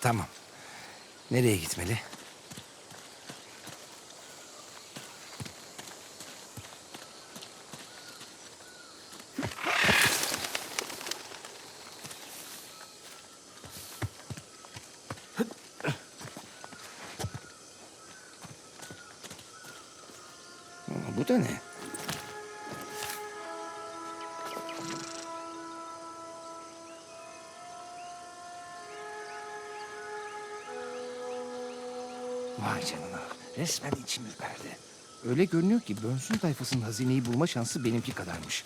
Tamam. Nereye gitmeli? Resmen içim ürperdi. Öyle görünüyor ki Bönsün tayfasının hazineyi bulma şansı benimki kadarmış.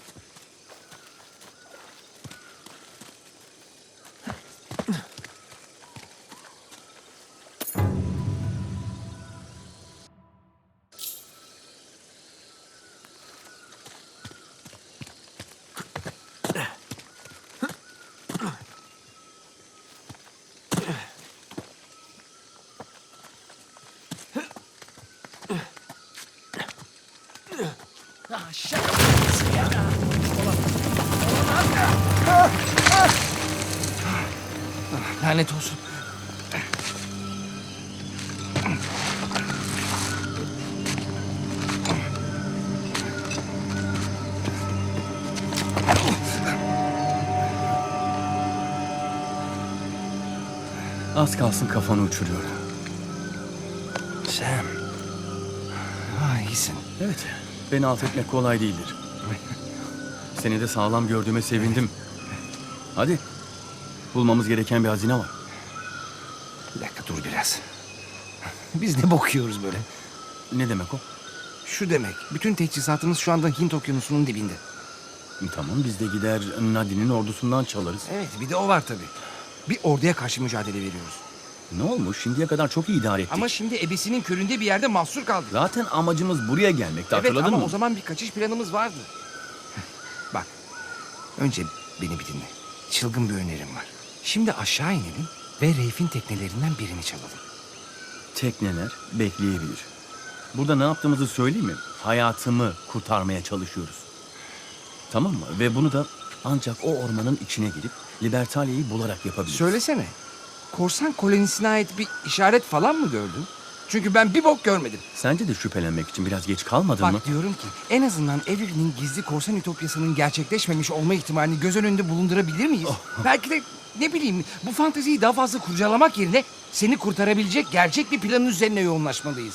Lanet olsun. Az kalsın kafanı uçuruyor. Sam. Ah iyisin. Evet, beni alt etmek kolay değildir. Seni de sağlam gördüğüme sevindim. Hadi, bulmamız gereken bir hazine var. Bir dakika dur biraz. Biz ne bakıyoruz böyle? Ne demek o? Şu demek. Bütün teçhizatımız şu anda Hint okyanusunun dibinde. Tamam, biz de gider Nadine'in ordusundan çalarız. Evet bir de o var tabii. Bir orduya karşı mücadele veriyoruz. Ne olmuş? Şimdiye kadar çok iyi idare ettik. Ama şimdi ebesinin köründe bir yerde mahsur kaldık. Zaten amacımız buraya gelmekti, Evet hatırladın ama mı? o zaman bir kaçış planımız vardı. Bak. Önce beni bir dinle. Çılgın bir önerim var. Şimdi aşağı inelim ve Reif'in teknelerinden birini çalalım. Tekneler bekleyebilir. Burada ne yaptığımızı söyleyeyim mi? Hayatımı kurtarmaya çalışıyoruz. Tamam mı? Ve bunu da ancak o ormanın içine girip Libertalia'yı bularak yapabiliriz. Söylesene. Korsan kolonisine ait bir işaret falan mı gördün? Çünkü ben bir bok görmedim. Sence de şüphelenmek için biraz geç kalmadın Bak mı? diyorum ki en azından Avery'nin gizli korsan ütopyasının gerçekleşmemiş olma ihtimalini göz önünde bulundurabilir miyiz? Belki de ne bileyim bu fanteziyi daha fazla kurcalamak yerine seni kurtarabilecek gerçek bir planın üzerine yoğunlaşmalıyız.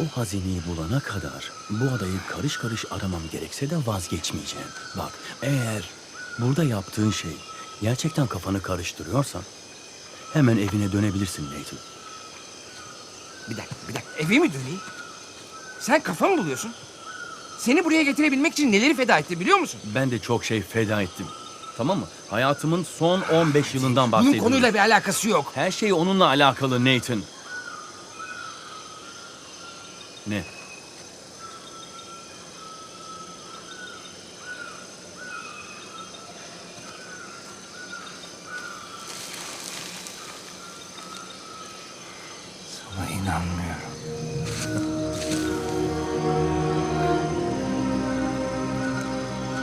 O hazineyi bulana kadar bu adayı karış karış aramam gerekse de vazgeçmeyeceğim. Bak eğer burada yaptığın şey gerçekten kafanı karıştırıyorsan hemen evine dönebilirsin Nathan. Bir dakika bir dakika eve mi döneyim? Sen kafa mı buluyorsun? Seni buraya getirebilmek için neleri feda etti biliyor musun? Ben de çok şey feda ettim. Tamam mı? Hayatımın son 15 yılından Bunun bahsediyorum. konuyla bir alakası yok. Her şey onunla alakalı Nathan. Ne?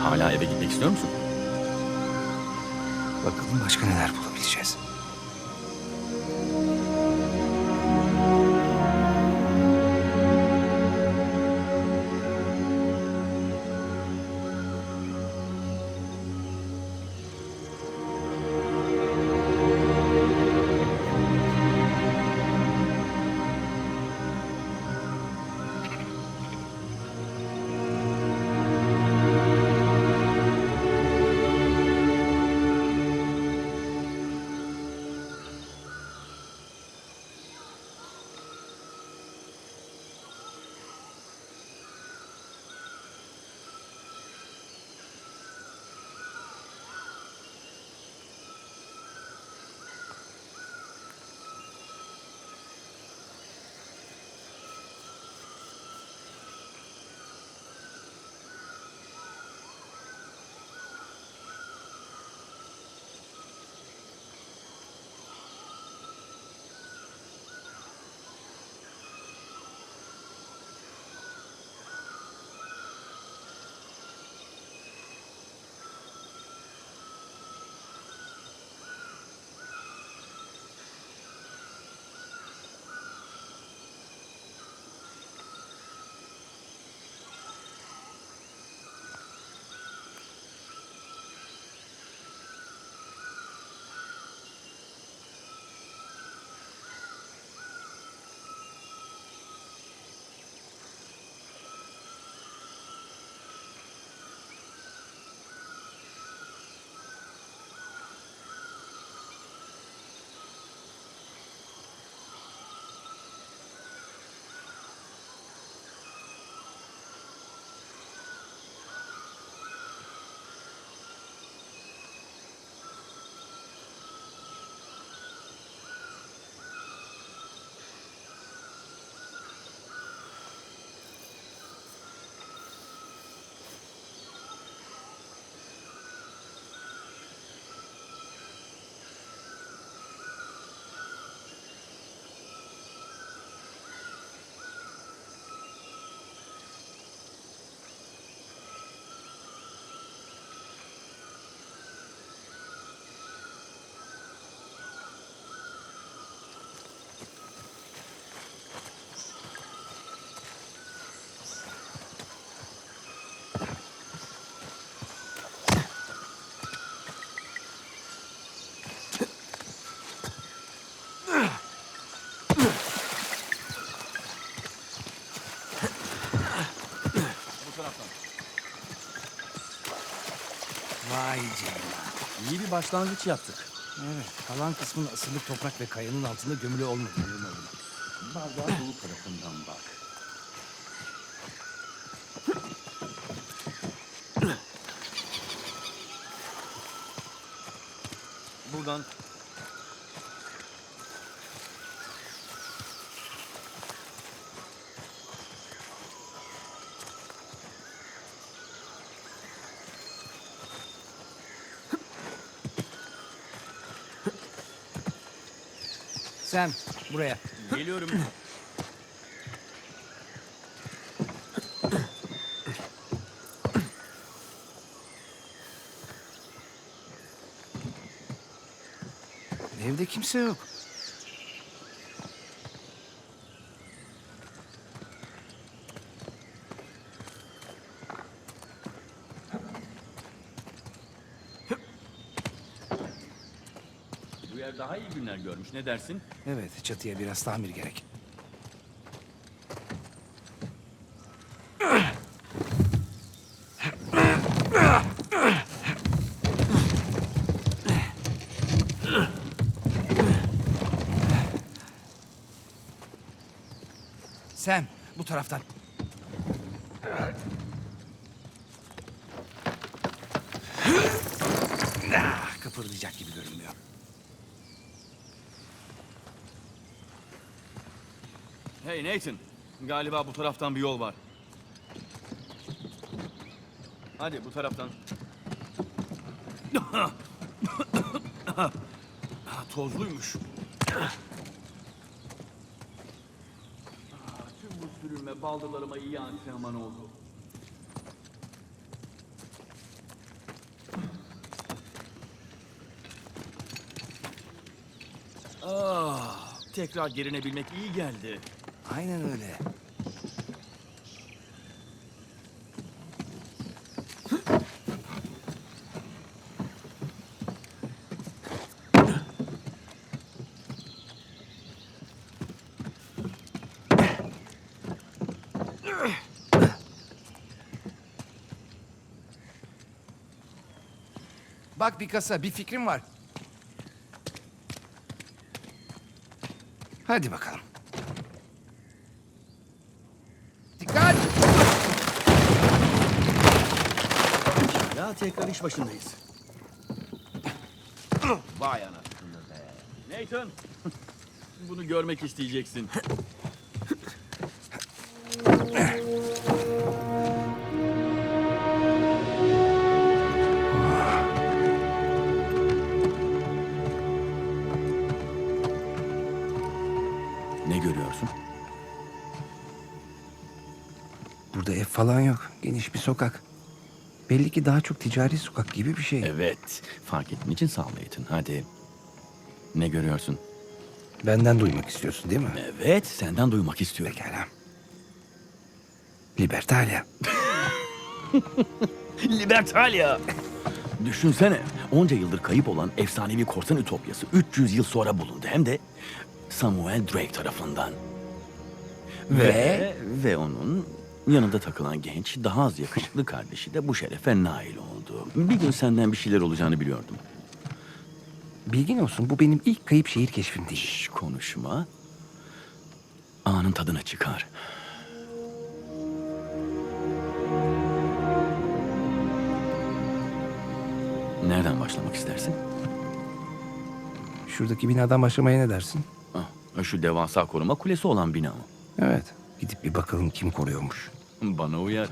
Hala eve gitmek istiyor musun? Bakalım başka neler bulabileceğiz. Bir başlangıç yaptık. Evet, kalan kısmın ısınık toprak ve kayanın altında gömülü olmadığını umarım. Bardağı dolu tarafından bak. Sen buraya. geliyorum. Evde kimse yok. Daha iyi günler görmüş. Ne dersin? Evet, çatıya biraz tamir gerek. Sam, bu taraftan. Ah, kıpırdayacak gibi görünmüyor. Hey Nathan. Galiba bu taraftan bir yol var. Hadi bu taraftan. Tozluymuş. Ah, Tüm bu sürünme baldırlarıma iyi antrenman oldu. Ah, tekrar gerinebilmek iyi geldi. Aynen öyle. Bak bir kasa, bir fikrim var. Hadi bakalım. Ya tekrar iş başındayız. Vay anasını be. Nathan. Bunu görmek isteyeceksin. Ne görüyorsun? Burada ev falan yok. Geniş bir sokak. Belli ki daha çok ticari sokak gibi bir şey. Evet. Fark ettiğin için sağ ol. Hadi. Ne görüyorsun? Benden duymak istiyorsun değil mi? Evet, senden duymak istiyorum. Pekala. Libertalia. Libertalia. Düşünsene, onca yıldır kayıp olan efsanevi korsan ütopyası 300 yıl sonra bulundu. Hem de Samuel Drake tarafından. Ve, ve onun yanında takılan genç, daha az yakışıklı kardeşi de bu şerefe nail oldu. Bir gün senden bir şeyler olacağını biliyordum. Bilgin olsun bu benim ilk kayıp şehir keşfim değil. Şş, konuşma. Anın tadına çıkar. Nereden başlamak istersin? Şuradaki binadan başlamaya ne dersin? Ah, şu devasa koruma kulesi olan bina mı? Evet. Gidip bir bakalım kim koruyormuş. Bana uyar.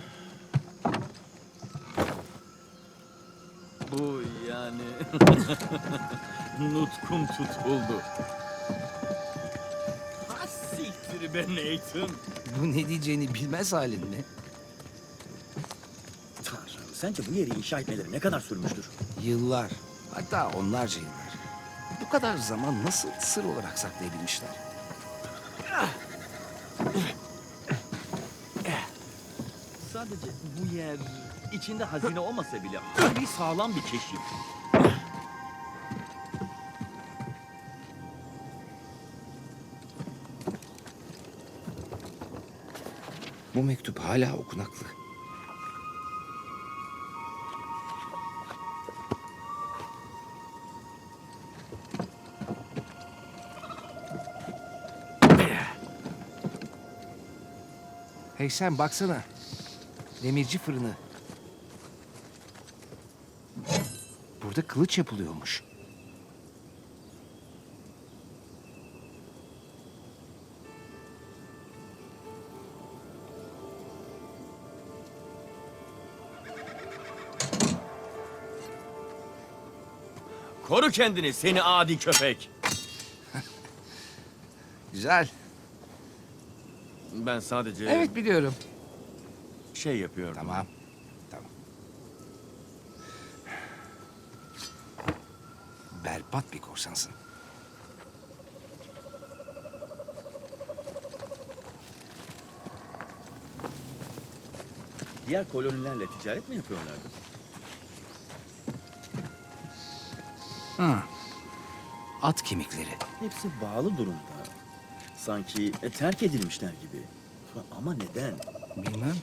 Bu yani... Nutkum tutuldu. Ha siktir be Nathan. Bu ne diyeceğini bilmez halin mi? Tanrım, sence bu yeri inşa etmeleri ne kadar sürmüştür? Yıllar. Hatta onlarca yıllar. Bu kadar zaman nasıl sır olarak saklayabilmişler? bu yer içinde hazine olmasa bile bir sağlam bir keşif. Bu mektup hala okunaklı. Hey sen baksana. Demirci fırını. Burada kılıç yapılıyormuş. Koru kendini seni adi köpek. Güzel. Ben sadece Evet biliyorum. Şey yapıyorum. Tamam. Tamam. Berbat bir korsansın. Diğer kolonilerle ticaret mi yapıyorlardı? Ha. At kemikleri. Hepsi bağlı durumda. Sanki e, terk edilmişler gibi. Ama neden? Bilmem.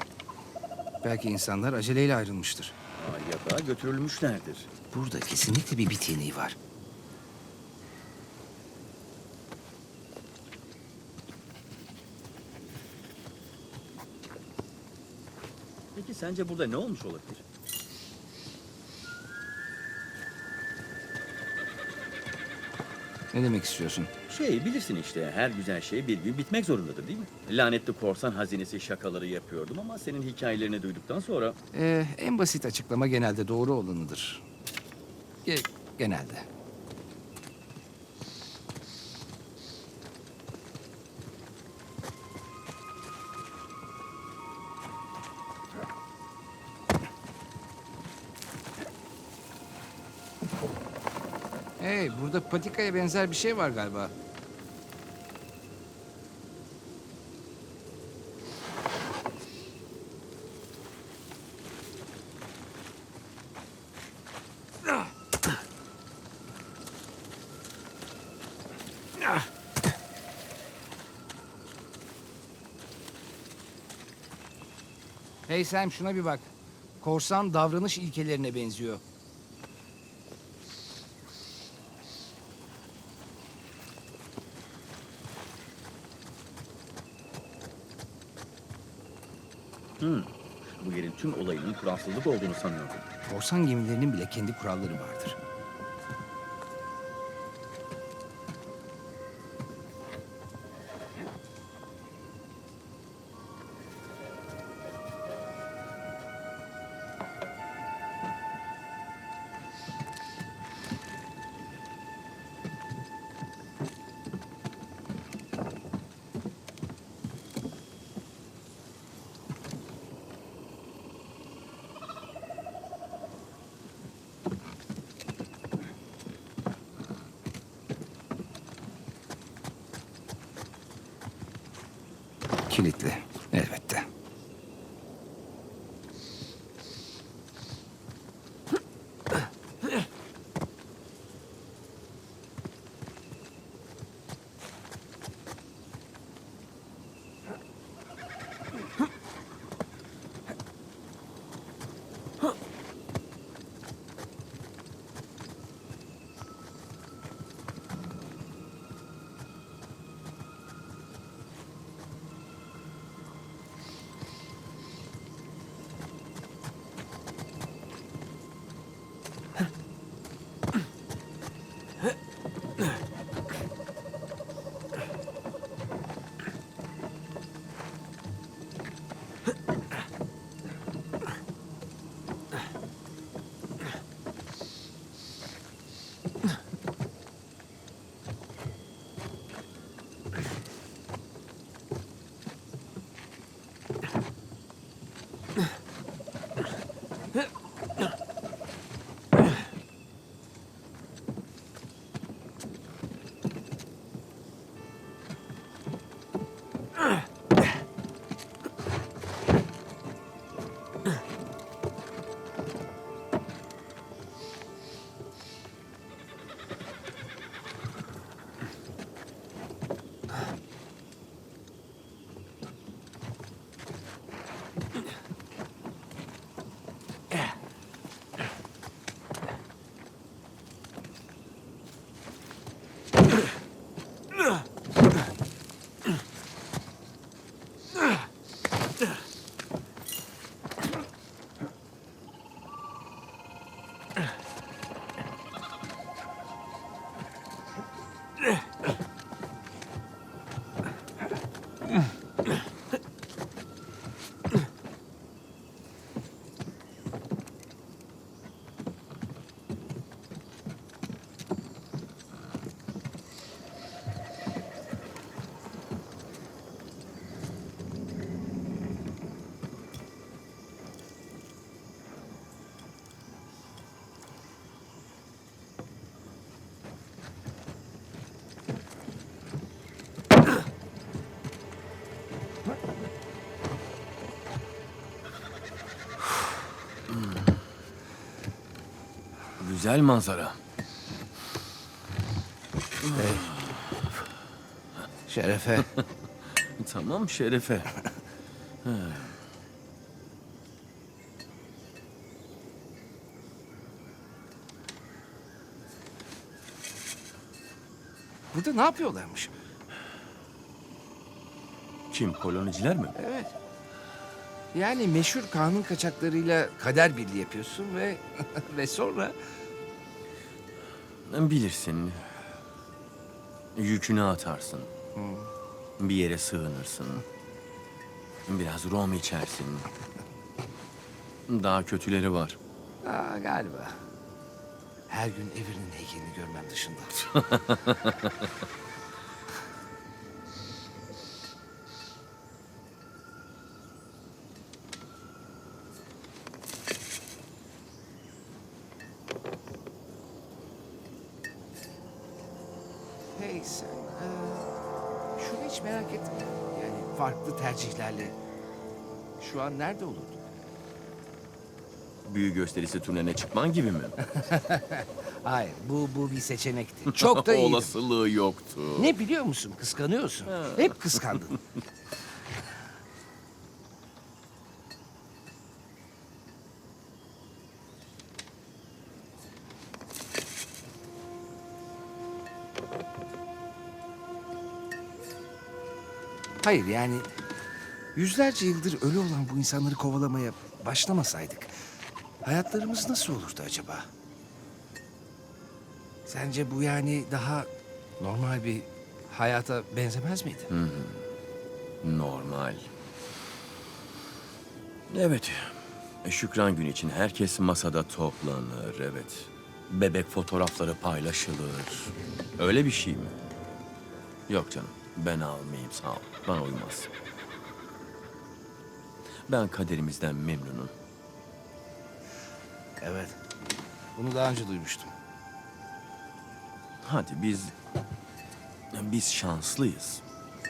Belki insanlar aceleyle ayrılmıştır. Ya da götürülmüşlerdir. Burada kesinlikle bir bit yeniği var. Peki sence burada ne olmuş olabilir? Ne demek istiyorsun? Şey bilirsin işte her güzel şey bir gün bitmek zorundadır değil mi? Lanetli korsan hazinesi şakaları yapıyordum ama senin hikayelerini duyduktan sonra Ee, en basit açıklama genelde doğru olanıdır. Ge- genelde. Hey, burada patikaya benzer bir şey var galiba. Hey Sam şuna bir bak. Korsan davranış ilkelerine benziyor. bu yerin tüm olayının kuralsızlık olduğunu sanıyordum. Korsan gemilerinin bile kendi kuralları vardır. Kilitli. Güzel manzara. Şerefe. Tamam Şerefe. Burada ne yapıyorlarmış? Kim koloniciler mi? Evet. Yani meşhur kanun kaçaklarıyla kader birliği yapıyorsun ve ve sonra Bilirsin. Yükünü atarsın. Bir yere sığınırsın. Biraz rom içersin. Daha kötüleri var. Aa, galiba. Her gün Evir'in heykelini görmem dışında. şu an nerede olurdun? Büyü gösterisi turnene çıkman gibi mi? Hayır, bu bu bir seçenekti. Çok da iyiydim. Olasılığı yoktu. Ne biliyor musun? Kıskanıyorsun. Hep kıskandın. Hayır yani yüzlerce yıldır ölü olan bu insanları kovalamaya başlamasaydık hayatlarımız nasıl olurdu acaba? Sence bu yani daha normal bir hayata benzemez miydi? Normal. Evet. E, Şükran günü için herkes masada toplanır, evet. Bebek fotoğrafları paylaşılır. Öyle bir şey mi? Yok canım, ben almayayım sağ ol. Bana uymaz. Ben kaderimizden memnunum. Evet. Bunu daha önce duymuştum. Hadi biz... Biz şanslıyız.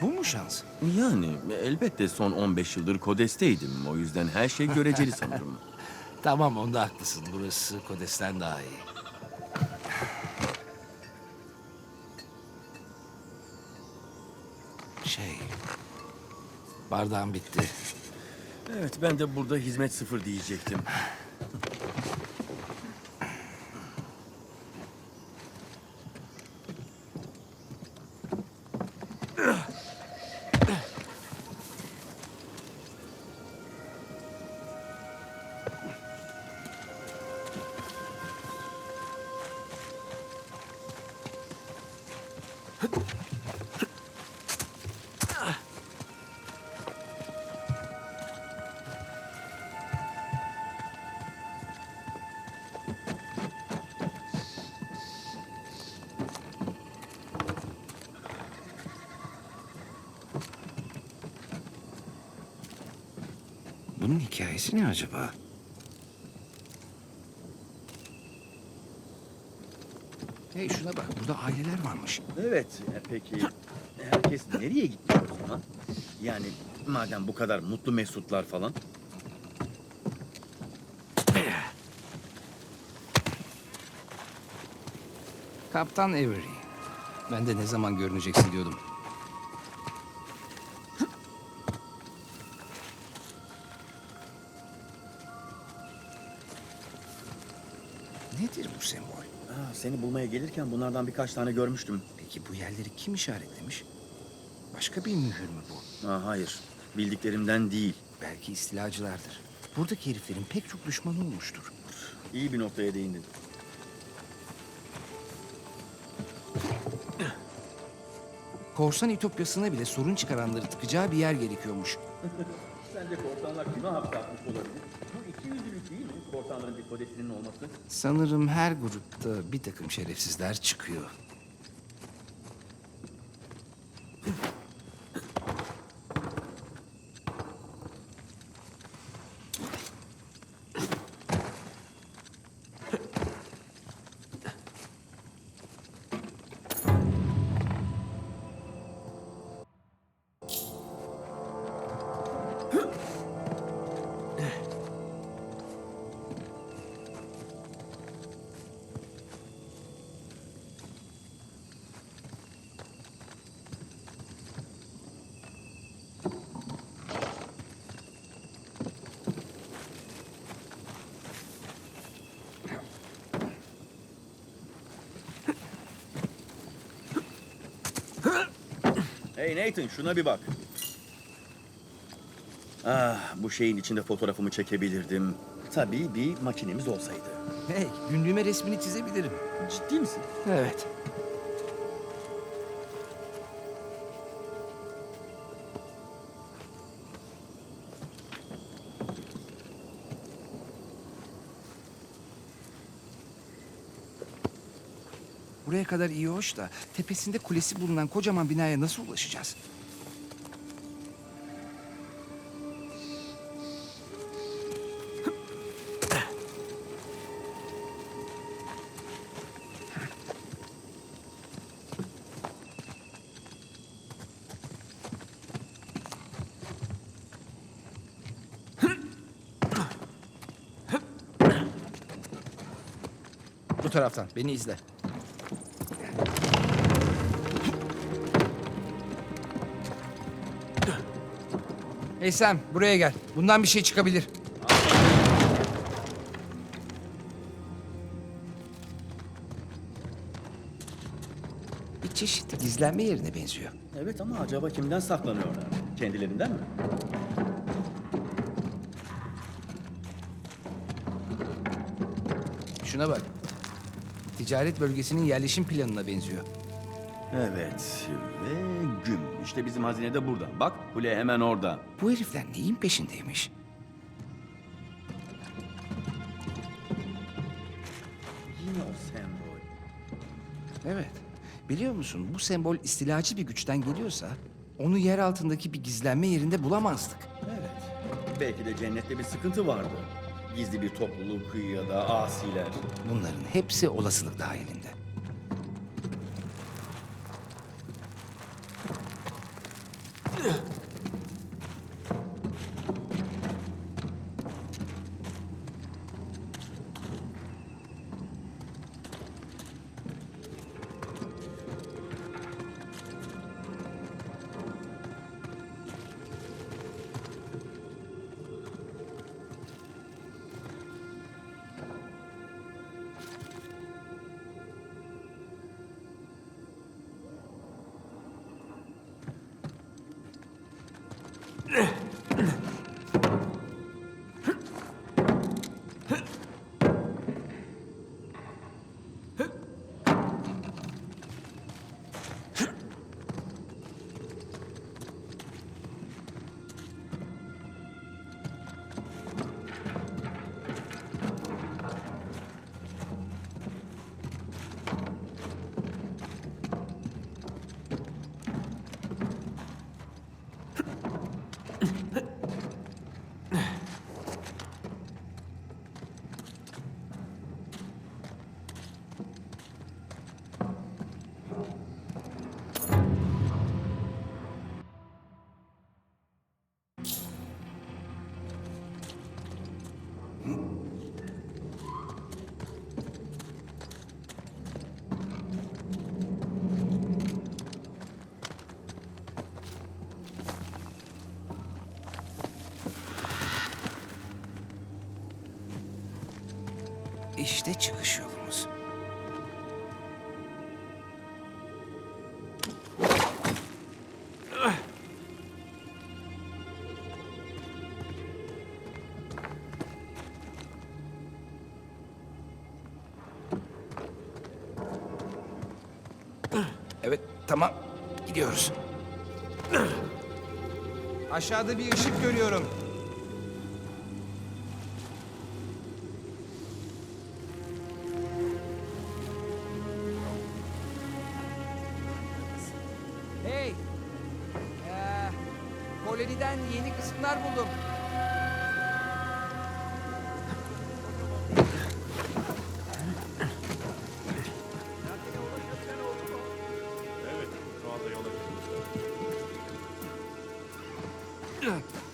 Bu mu şans? Yani elbette son 15 yıldır Kodes'teydim. O yüzden her şey göreceli sanırım. Tamam onda haklısın. Burası Kodes'ten daha iyi. Şey... Bardağım bitti. Evet, ben de burada hizmet sıfır diyecektim. Bunun hikayesi ne acaba? Hey şuna bak. Burada aileler varmış. Evet, e, peki herkes nereye gitti o zaman? Yani madem bu kadar mutlu mesutlar falan. Kaptan Avery. Ben de ne zaman görüneceksin diyordum. Seni bulmaya gelirken bunlardan birkaç tane görmüştüm. Peki bu yerleri kim işaretlemiş? Başka bir mühür mü bu? Aa, hayır, bildiklerimden değil. Belki istilacılardır. Buradaki heriflerin pek çok düşmanı olmuştur. İyi bir noktaya değindin. Korsan Ütopyası'na bile sorun çıkaranları tıkacağı bir yer gerekiyormuş. Sence korsanlar kime hapse atmış olabilir? Değil mi? Korsanların bir kodesinin olması. Sanırım her grupta bir takım şerefsizler çıkıyor. Hey Nathan şuna bir bak. Ah bu şeyin içinde fotoğrafımı çekebilirdim. Tabii bir makinemiz olsaydı. Hey, günlüğüme resmini çizebilirim. Ciddi misin? Evet. Kadar iyi hoş da tepesinde kulesi bulunan kocaman binaya nasıl ulaşacağız? Bu taraftan. Beni izle. Hey Sam, buraya gel. Bundan bir şey çıkabilir. Bir çeşit gizlenme yerine benziyor. Evet ama acaba kimden saklanıyorlar? Kendilerinden mi? Şuna bak. Ticaret bölgesinin yerleşim planına benziyor. Evet ve güm. İşte bizim hazine de burada. Bak kule hemen orada. Bu herifler neyin peşindeymiş? Yine o sembol. Evet. Biliyor musun bu sembol istilacı bir güçten geliyorsa onu yer altındaki bir gizlenme yerinde bulamazdık. Evet. Belki de cennette bir sıkıntı vardı. Gizli bir topluluk ya da asiler. Bunların hepsi olasılık dahilinde. İşte çıkış yolumuz. Evet, tamam. Gidiyoruz. Aşağıda bir ışık görüyorum. Order!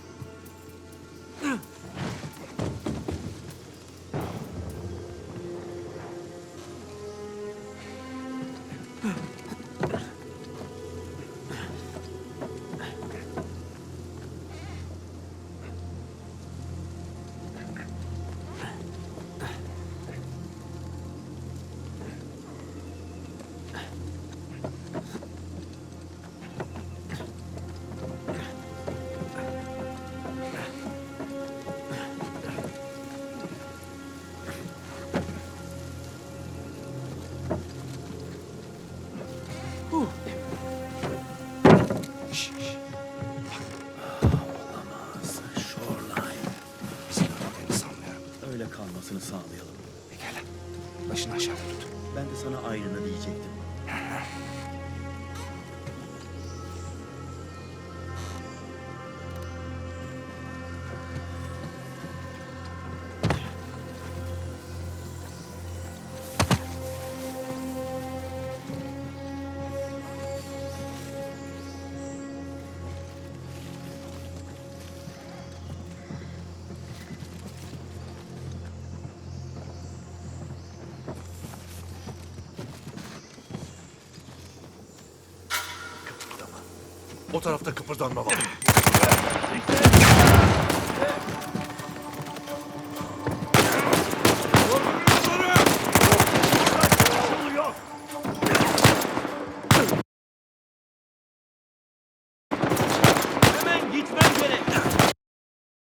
Başını aşağıda tut. Ben de sana aynını diyecektim. tarafta kıpırdanma var.